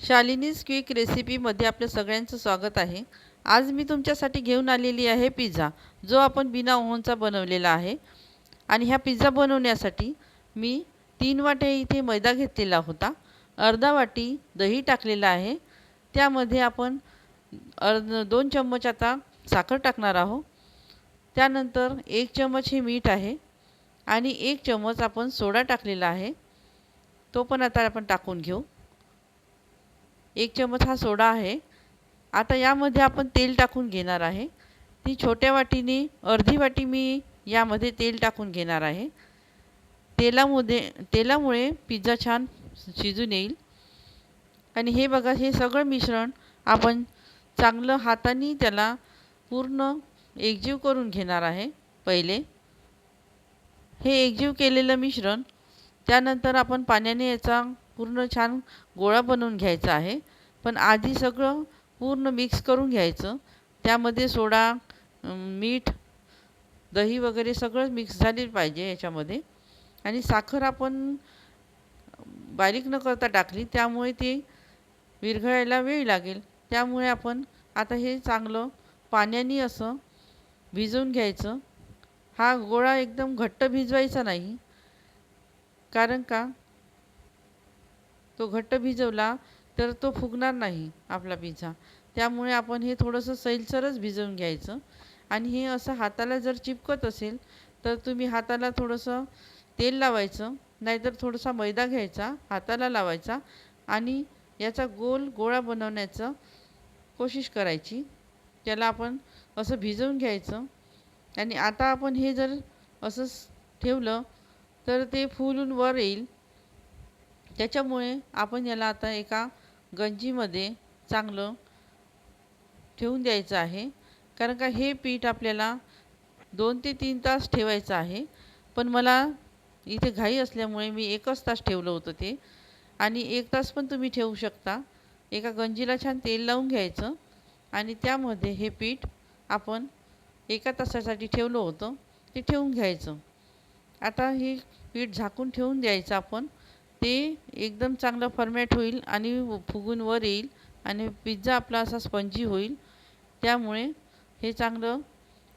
Shalini's quick रेसिपीमध्ये आपलं सगळ्यांचं स्वागत आहे. आज मी तुमच्यासाठी घेऊन आलेली आहे पिझ्झा जो आपण बिना ओव्हनचा बनवलेला आहे. आणि ह्या पिझ्झा बनवण्यासाठी मी तीन वाटे इथे मैदा घेतलेला होता. अर्धा वाटी दही टाकलेला आहे. त्यामध्ये आपण अर्ध दोन चम्मच आता साखर टाकणार आहोत. त्यानंतर एक चम्मच हे मीठ आहे. आणि एक चम्मच आपण सोडा टाकलेला आहे. तो पण आता आपण टाकून घेऊ. एक चम्मच हा सोडा आहे. आता यामध्ये आपण तेल टाकून घेणार आहे. ती छोट्या वाटीने अर्धी वाटी मी यामध्ये तेल टाकून घेणार आहे. तेलामध्ये तेलामुळे पिझ्झा छान शिजून येईल. आणि हे बघा हे सगळं मिश्रण आपण चांगलं हाताने त्याला पूर्ण एकजीव करून घेणार आहे पहिले. हे एकजीव केलेलं मिश्रण त्यानंतर आपण पाण्याने याचा पूर्ण छान गोळा बनवून घ्यायचा आहे. पण आधी सगळं पूर्ण मिक्स करून घ्यायचं. त्यामध्ये सोडा मीठ दही वगैरे सगळं मिक्स झाले पाहिजे याच्यामध्ये. आणि साखर आपण बारीक न करता टाकली त्यामुळे ते विरघळायला वेळ लागेल. त्यामुळे आपण आता हे चांगलं पाण्याने असं भिजवून घ्यायचं. हा गोळा एकदम घट्ट भिजवायचा नाही. कारण का? तो घट्ट भिजवला तर तो फुगणार नाही आपला पिझ्झा. त्यामुळे आपण हे थोडंसं सैलसरच भिजवून घ्यायचं. आणि हे असं हाताला जर चिपकत असेल तर तुम्ही हाताला थोडंसं तेल लावायचं नाहीतर थोडासा मैदा घ्यायचा हाताला लावायचा आणि याचा गोल गोळा बनवण्याचं कोशिश करायची. त्याला आपण असं भिजवून घ्यायचं. आणि आता आपण हे जर असंच ठेवलं तर ते फुलून वर येईल. त्याच्यामुळे आपण याला आता एका गंजीमध्ये चांगलं ठेवून द्यायचं आहे. कारण का हे पीठ आपल्याला दोन ते तीन तास ठेवायचं आहे. पण मला इथे घाई असल्यामुळे मी एकच तास ठेवलं होतं ते. आणि एक तास पण तुम्ही ठेवू शकता. एका गंजीला छान तेल लावून घ्यायचं. आणि त्यामध्ये हे पीठ आपण एका तासासाठी ठेवलं होतं ते ठेवून घ्यायचं. आता हे पीठ झाकून ठेवून द्यायचं आपण. ते एकदम चांगलं फर्मॅट होईल आणि फुगून वर येईल आणि पिझ्झा आपला असा स्पंजी होईल. त्यामुळे हे चांगलं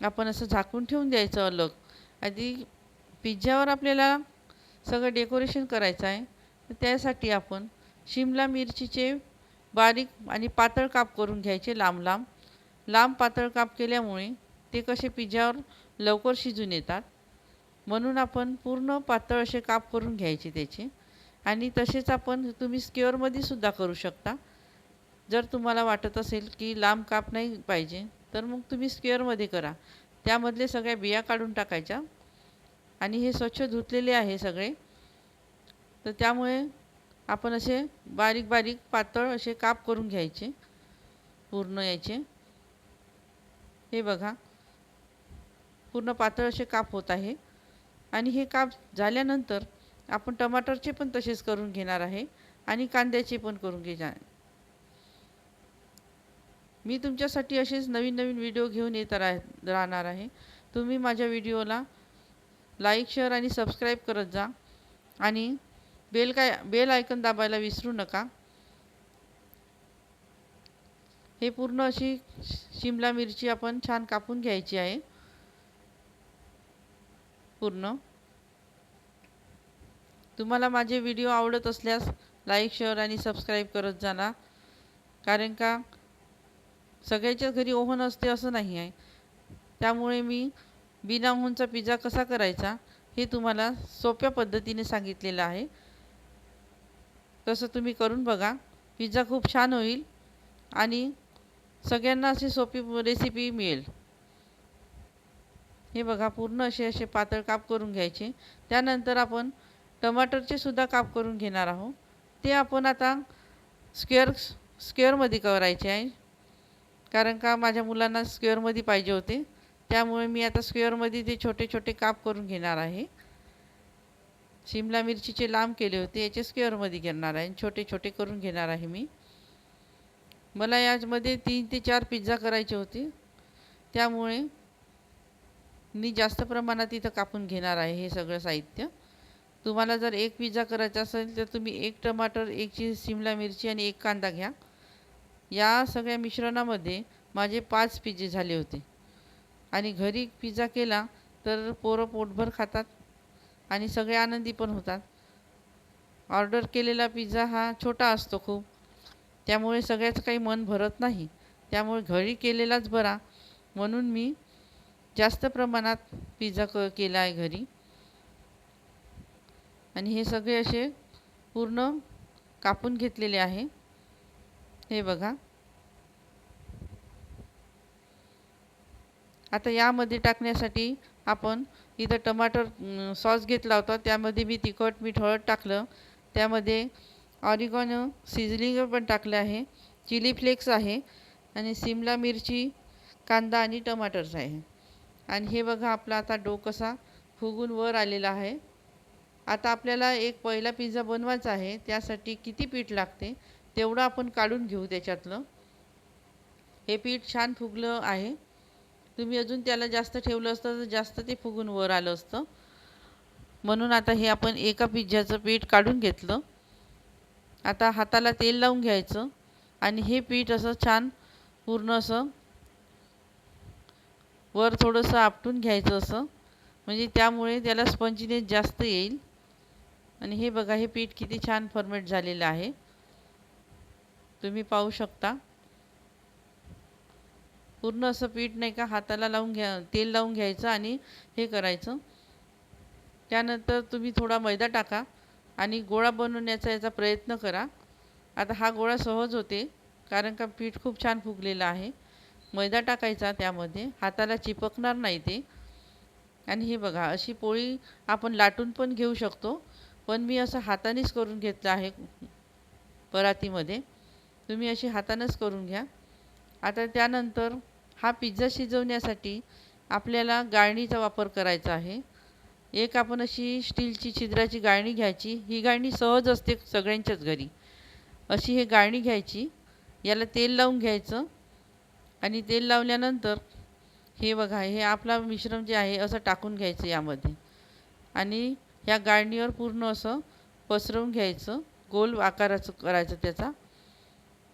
आपण असं झाकून ठेवून द्यायचं अलग. आधी पिझ्झावर आपल्याला सगळं डेकोरेशन करायचं आहे. तर त्यासाठी आपण शिमला मिरचीचे बारीक आणि पातळ काप करून घ्यायचे लांब लांब. लांब पातळ काप केल्यामुळे ते कसे पिझ्झावर लवकर शिजून येतात. म्हणून आपण पूर्ण पातळ असे काप करून घ्यायचे त्याचे. आणि तसेच आपण तुम्ही स्क्युअरमध्ये सुद्धा करू शकता. जर तुम्हाला वाटत असेल की लांब काप नाही पाहिजे तर मग तुम्ही स्क्युअरमध्ये करा. त्यामधले सगळ्या बिया काढून टाकायच्या. आणि हे स्वच्छ धुतलेले आहे सगळे. तर त्यामुळे आपण असे बारीक बारीक पातळ असे काप करून घ्यायचे. पूर्ण याचे हे बघा. पूर्ण पातळ असे काप होत आहे. आणि हे काप झाल्यानंतर आपण टमाटरचे पण तसेच करून घेणार आहे आणि कांद्याचे पण करून घेणार मी तुमच्यासाठी असेच नवीन नवीन व्हिडिओ घेऊन येत राह राहणार आहे. तुम्ही माझ्या व्हिडिओला लाईक शेअर आणि सबस्क्राईब करत जा. आणि बेल काय बेल आयकन दाबायला विसरू नका. हे पूर्ण अशी शिमला मिरची आपण छान कापून घ्यायची आहे. पूर्ण. तुम्हाला माझे व्हिडिओ आवडत असल्यास लाईक शेअर आणि सबस्क्राईब करत जाणार कारण का सगळ्याच्या घरी ओव्हन असते असं नाही आहे. त्यामुळे मी बिना ओव्हनचा पिझ्झा कसा करायचा हे तुम्हाला सोप्या पद्धतीने सांगितलेलं आहे. तसं तुम्ही करून बघा. पिझ्झा खूप छान होईल आणि सगळ्यांना अशी सोपी रेसिपी मिळेल. हे बघा पूर्ण असे असे पातळ काप करून घ्यायचे. त्यानंतर आपण टमाटरचे सुद्धा काप करून घेणार आहोत. ते आपण आता स्क्वेअर स्क्वेअरमध्ये करायचे आहे. कारण का माझ्या मुलांना स्क्वेअरमध्ये पाहिजे होते. त्यामुळे मी आता स्क्वेअरमध्ये ते छोटे छोटे काप करून घेणार आहे. शिमला मिरचीचे लांब केले होते याचे स्क्वेअरमध्ये घेणार आहे. छोटे छोटे करून घेणार आहे मी. मला यामध्ये तीन ते चार पिझ्झा करायचे होते. त्यामुळे मी जास्त प्रमाणात इथं कापून घेणार आहे हे सगळं साहित्य. तुम्हाला जर एक पिझ्झा करायचा असेल तर तुम्ही एक टमाटर एक चीज शिमला मिरची आणि एक कांदा घ्या. या सगळ्या मिश्रणामध्ये माझे पाच पिझ्झे झाले होते. आणि घरी पिझ्झा केला तर पोरं पोटभर खातात आणि सगळे आनंदी पण होतात. ऑर्डर केलेला पिझ्झा हा छोटा असतो खूप. त्यामुळे सगळ्याचं काही मन भरत नाही. त्यामुळे घरी केलेलाच बरा. म्हणून मी जास्त प्रमाणात पिझ्झा क केला आहे घरी. आणि हे सगळे असे पूर्ण कापून घेतलेले आहे. हे बघा. आता यामध्ये टाकण्यासाठी आपण इथं टमाटर सॉस घेतला होता. त्यामध्ये मी तिखट मीठ हळद टाकलं. त्यामध्ये ऑरिगॉनो सिझलिंग पण टाकलं आहे. चिली फ्लेक्स आहे. आणि सिमला मिरची कांदा आणि टमाटर्स आहे. आणि हे बघा आपला आता डो कसा फुगून वर आलेला आहे. आता आपल्याला एक पहिला पिझ्झा बनवायचा आहे त्यासाठी किती पीठ लागते तेवढं आपण काढून घेऊ त्याच्यातलं. हे पीठ छान फुगलं आहे. तुम्ही अजून त्याला जास्त ठेवलं असतं तर जास्त ते फुगून वर आलं असतं. म्हणून आता हे आपण एका पिझ्झ्याचं पीठ काढून घेतलं. आता हाताला तेल लावून घ्यायचं आणि हे पीठ असं छान पूर्ण असं वर थोडंसं आपटून घ्यायचं असं. म्हणजे त्यामुळे त्याला स्पंजीनेस जास्त येईल. आणि हे बघा हे पीठ किती छान फॉर्मेट झालेलं आहे. तुम्ही पाहू शकता. पूर्ण असं पीठ नाही का हाताला लावून घ्या तेल लावून घ्यायचं आणि हे करायचं. त्यानंतर तुम्ही थोडा मैदा टाका आणि गोळा बनवण्याचा याचा प्रयत्न करा. आता हा गोळा सहज होते कारण का पीठ खूप छान फुगलेलं आहे. मैदा टाकायचा त्यामध्ये हाताला चिपकणार नाही ते. आणि हे बघा अशी पोळी आपण लाटून पण घेऊ शकतो. पण मी असं हातानेच करून घेतलं आहे परातीमध्ये. तुम्ही अशी हातानंच करून घ्या. आता त्यानंतर हा पिझ्झा शिजवण्यासाठी आपल्याला गाळणीचा वापर करायचा आहे. एक आपण अशी स्टीलची छिद्राची गाळणी घ्यायची. ही गाळणी सहज असते सगळ्यांच्याच घरी. अशी हे गाळणी घ्यायची. याला तेल लावून घ्यायचं. आणि तेल लावल्यानंतर हे बघा हे आपला मिश्रण जे आहे असं टाकून घ्यायचं यामध्ये. आणि या गाळणीवर पूर्ण असं पसरवून घ्यायचं. गोल आकाराचं करायचं त्याचा.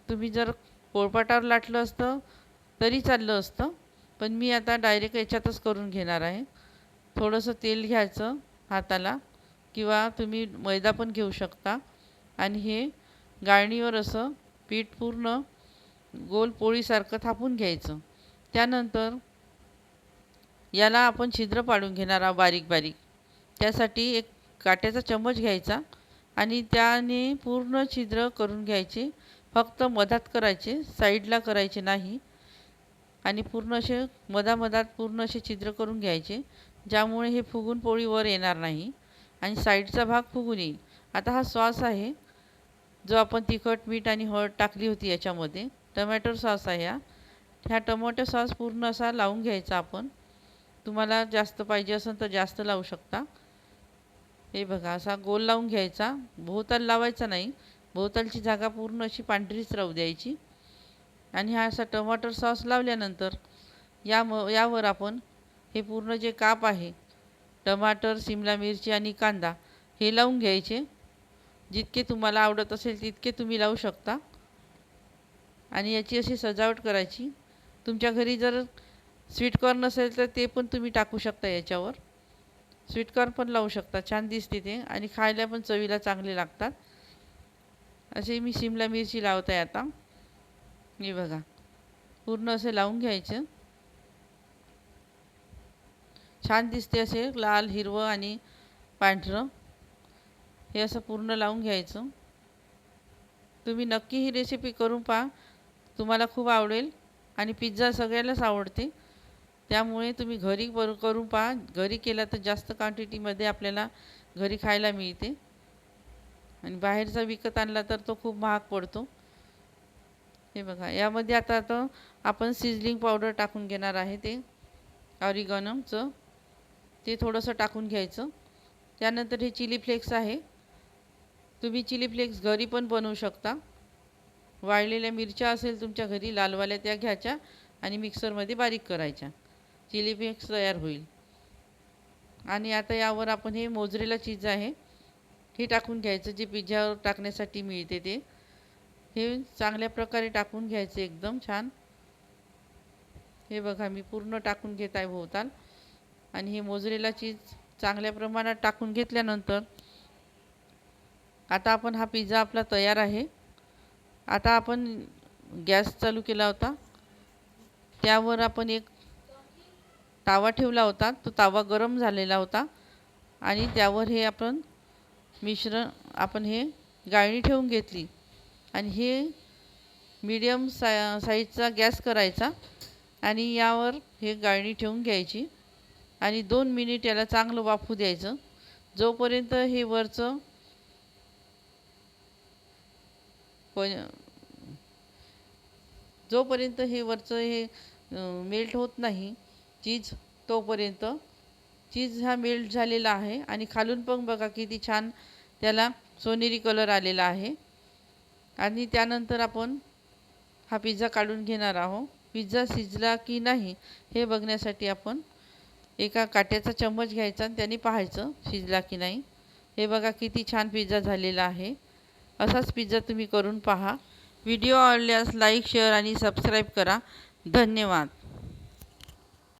तुम्ही जर पोळपाटावर लाटलं असतं तरी चाललं असतं. पण मी आता डायरेक्ट याच्यातच करून घेणार आहे. थोडंसं तेल घ्यायचं हाताला किंवा तुम्ही मैदा पण घेऊ शकता. आणि हे गाळणीवर असं पीठ पूर्ण गोल पोळीसारखं थापून घ्यायचं. त्यानंतर याला आपण छिद्र पाडून घेणार आहोत बारीक बारीक. त्यासाठी एक काट्याचा चम्मच घ्यायचा आणि त्याने पूर्ण छिद्र करून घ्यायचे. फक्त मधात करायचे साईडला करायचे नाही. आणि पूर्ण असे मधामधात पूर्ण असे छिद्र करून घ्यायचे ज्यामुळे हे फुगून पोळी वर येणार नाही आणि साईडचा भाग फुगून येईल. आता हा सॉस आहे जो आपण तिखट मीठ आणि हळद टाकली होती याच्यामध्ये. टमॅटो सॉस आहे हा. ह्या टमॅटो सॉस पूर्ण असा लावून घ्यायचा आपण. तुम्हाला जास्त पाहिजे असेल तर जास्त लावू शकता. हे बघा असा गोल लावून घ्यायचा. भोवताल लावायचा नाही. भोवतालची जागा पूर्ण अशी पांढरीच राहू द्यायची. आणि हा असा टमाटर सॉस लावल्यानंतर या म यावर आपण हे पूर्ण जे काप आहे टमाटर सिमला मिरची आणि कांदा हे लावून घ्यायचे. जितके तुम्हाला आवडत असेल तितके तुम्ही लावू शकता. आणि याची अशी सजावट करायची. तुमच्या घरी जर स्वीटकॉर्न असेल तर ते पण तुम्ही टाकू शकता याच्यावर. स्वीटकॉर्न पण लावू शकता. छान दिसते ते. आणि खायला पण चवीला चांगले लागतात. असे मी शिमला मिरची लावत आहे आता. हे बघा. पूर्ण असे लावून घ्यायचं. छान दिसते असे लाल हिरवं आणि पांढरं. हे असं पूर्ण लावून घ्यायचं. तुम्ही नक्की ही रेसिपी करून पहा. तुम्हाला खूप आवडेल. आणि पिझ्झा सगळ्यालाच आवडते. त्यामुळे तुम्ही घरी बर करून पहा. घरी केला तर जास्त क्वांटिटीमध्ये आपल्याला घरी खायला मिळते. आणि बाहेरचा विकत आणला तर तो खूप महाग पडतो. हे बघा यामध्ये आता आता आपण सिझलिंग पावडर टाकून घेणार आहे ते. ऑरिगॉनमचं ते थोडंसं टाकून घ्यायचं. त्यानंतर हे चिली फ्लेक्स आहे. तुम्ही चिली फ्लेक्स घरी पण बनवू शकता. वाळलेल्या मिरच्या असेल तुमच्या घरी लालवाल्या त्या घ्यायच्या आणि मिक्सरमध्ये बारीक करायच्या. चिली फ्लेक्स तयार होईल. आणि आता यावर आपण हे मोजरेला चीज आहे. हे टाकून घ्यायचं जे पिझ्झावर टाकण्यासाठी मिळते ते. हे चांगल्या प्रकारे टाकून घ्यायचं एकदम छान. हे बघा मी पूर्ण टाकून घेत आहे भोवताल आणि हे मोजरेला चीज चांगल्या प्रमाणात टाकून घेतल्यानंतर आता आपण हा पिझ्झा आपला तयार आहे. आता आपण गॅस चालू केला होता. त्यावर आपण एक तावा ठेवला होता. तो तावा गरम झालेला होता. आणि त्यावर हे आपण मिश्रण आपण हे गाळणी ठेवून घेतली. आणि हे मीडियम सा साईजचा गॅस करायचा. आणि यावर हे गाळणी ठेवून घ्यायची. आणि दोन मिनिट याला चांगलं वाफू द्यायचं. जोपर्यंत हे वरचं जोपर्यंत हे वरचं हे मेल्ट होत नाही चीज तोपर्यंत. चीज हा मेल्ट झालेला आहे. आणि खालून पण बघा किती छान त्याला सोनेरी कलर आलेला आहे. आणि त्यानंतर आपण हा पिझ्झा काढून घेणार आहोत. पिझ्झा शिजला की नाही हे बघण्यासाठी आपण एका काट्याचा चम्मच घ्यायचा आणि त्याने पाहायचं शिजला की नाही. हे बघा किती छान पिझ्झा झालेला आहे. असाच पिझ्झा तुम्ही करून पहा. व्हिडिओ आवडल्यास लाईक शेअर आणि सबस्क्राईब करा. धन्यवाद.